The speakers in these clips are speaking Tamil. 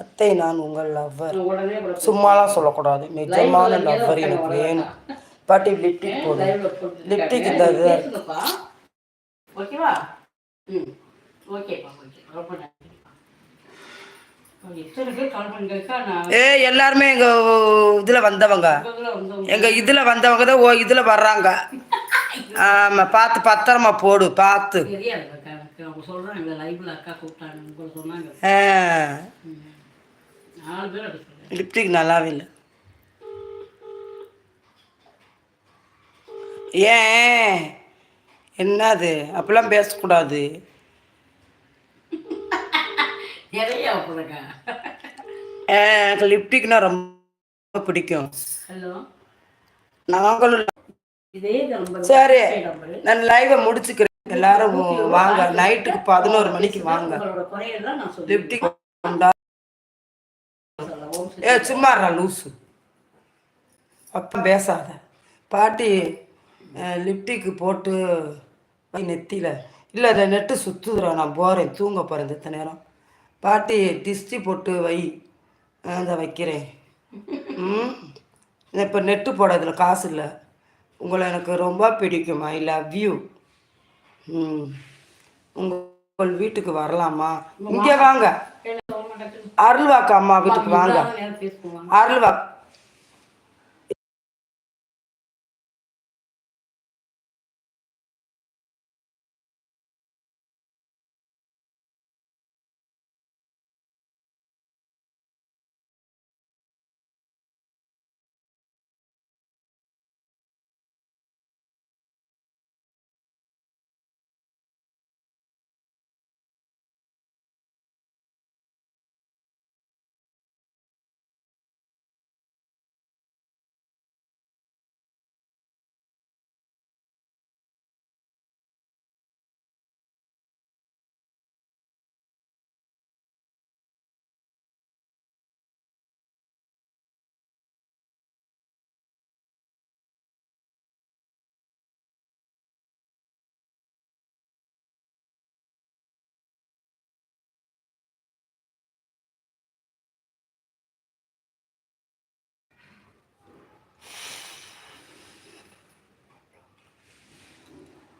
அத்தை நான் உங்கள் லவ்வர் சும்மாலாம் சொல்லக்கூடாது. நிஜமான லவ்வர் எனக்கு வேணும். பாட்டி லிப்டிக் போடு. லிப்டிக். இந்த இது. ஓகேவா? ம். ஓகேப்பா ஓகே. ரொம்ப நன்றிப்பா அவங்க இத்தனை பேர் கால் பண்ணிருக்கா நான் ஏ எல்லாருமே எங்க இதுல வந்தவங்க. எங்க இதுல வந்தவங்க தான் ஓ இதுல வர்றாங்க. ஆமா பார்த்து பத்திரமா போடு பார்த்து. அவங்க சொல்றாங்க இந்த லைவ்ல அக்கா கூப்பிட்டாங்க உங்களை சொன்னாங்க. ஆ, ம். நாலு பேர் அப்படி சொல்றேன் லிப்டிக் நல்லாவே இல்லை. ஏன்? என்னது? அப்படிலாம் பேசக்கூடாது. நிறைய எனக்கு லிப்டிக்னா ரொம்ப பிடிக்கும். ஹலோ? நாங்களும் சரி. நான் லைவை முடிச்சுக்கிறேன். எல்லாரும் வாங்க நைட்டுக்கு பதினோரு மணிக்கு வாங்க. லிப்டிக் ஏ சும்மா லூசு. அப்போ பேசாத. பாட்டி லிப்டிக்கு போட்டு நெத்தியில். இல்லை அதை நெட்டு சுற்றுதுடா நான் போகிறேன் தூங்க போகிறேன் இந்த நேரம். பாட்டி திஷ்டி போட்டு வை. அதை வைக்கிறேன். ம்? இப்போ நெட்டு போட இதில் காசு இல்லை. உங்களை எனக்கு ரொம்ப பிடிக்கும். ஐ லவ் யூ உங்கள் வீட்டுக்கு வரலாமா? இங்கே வாங்க. அருள்வாக்கு அம்மா வீட்டுக்கு வாங்க. பேசுவாங்க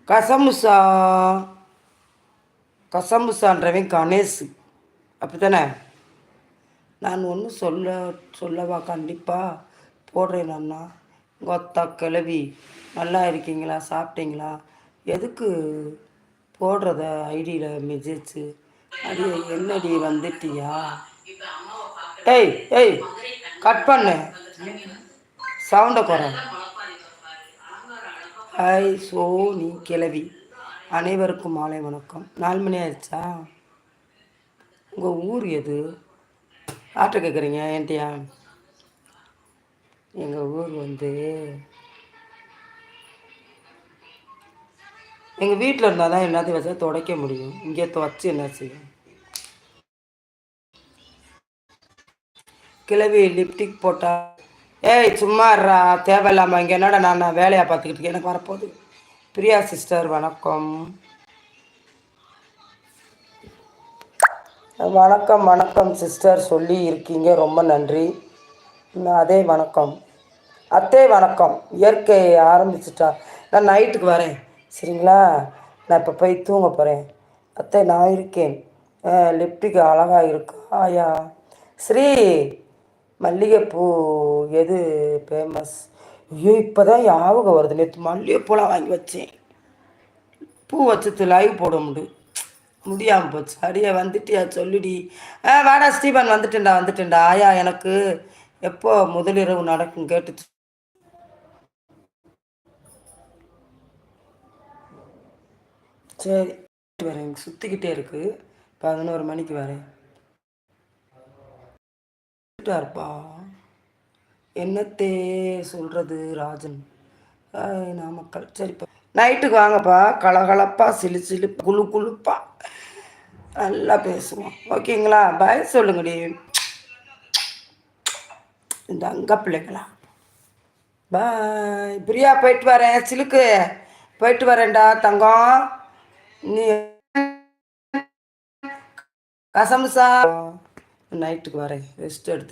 கசமுசா. கசமுசான்றவன் கணேஷ் அப்படித்தானே? நான் ஒன்றும் சொல்ல சொல்லவா? கண்டிப்பாக போடுறேன் அண்ணா. கொத்தா கிளவி நல்லா இருக்கீங்களா? சாப்பிட்டீங்களா? எதுக்கு போடுறத ஐடியில் மெசேஜ்? அடி என்னடி வந்துட்டியா? ஏய் ஏய் கட் பண்ணு. சவுண்டை குறை. ஹாய் சோ நீ கிளவி அனைவருக்கும் மாலை வணக்கம். நாலு மணி ஆயிடுச்சா? உங்கள் ஊர் எது? ஆட்டை கேட்குறீங்க ஏன்ட்டியா எங்கள் ஊர் வந்து எங்கள் வீட்டில் இருந்தால் தான் எல்லாத்தையும் வச்சா துடைக்க முடியும். இங்கே துவச்சி என்ன செய்யும்? கிளவி லிப்டிக் போட்டால் ஏய் சும்மா தேவையில்லாமல் இங்கே என்னடா நான் நான் வேலையாக பார்த்துக்கிட்டு இருக்கேன். எனக்கு வரப்போகுது. பிரியா சிஸ்டர் வணக்கம். வணக்கம் வணக்கம் சிஸ்டர். சொல்லி இருக்கீங்க. ரொம்ப நன்றி. அதே வணக்கம். அத்தே வணக்கம். இயற்கை ஆரம்பிச்சிட்டா. நான் நைட்டுக்கு வரேன். சரிங்களா? நான் இப்போ போய் தூங்க போகிறேன் அத்தை நான் இருக்கேன். லிப்டிக்கு அழகாக இருக்கா ஆயா? ஸ்ரீ மல்லிகைப்பூ எது ஃபேமஸ் ஐயோ இப்போ தான் ஞாபகம் வருது. நேற்று மல்லிகைப்பூலாம் வாங்கி வச்சேன். பூ வச்சு லைவ் போட முடியும் முடியாமல் போச்சு. அடியே வந்துட்டியா? சொல்லிடி. ஆ வாடா ஸ்டீபன் வந்துட்டேன்டா வந்துட்டேன்டா. ஆயா எனக்கு எப்போ முதலிரவு நடக்கும் கேட்டுச்சு சரி வரேன். சுற்றிக்கிட்டே இருக்குது பதினோரு மணிக்கு வரேன். இருப்பா என்னத்தே சொல்கிறது ராஜன்? மக்கள் நாமக்கல் சரிப்பா நைட்டுக்கு வாங்கப்பா. கலகலப்பா சிலு சிலு குழு குழுப்பா. நல்லா பேசுவோம். ஓகேங்களா? பாய் சொல்லுங்கடி. இந்த அங்க பிள்ளைங்களா பாய் பிரியா போயிட்டு வரேன். சிலுக்கு போயிட்டு வரேன்டா தங்கம். நீ கசமுசா. நைட்டுக்கு வரேன். ரெஸ்ட் எடுத்து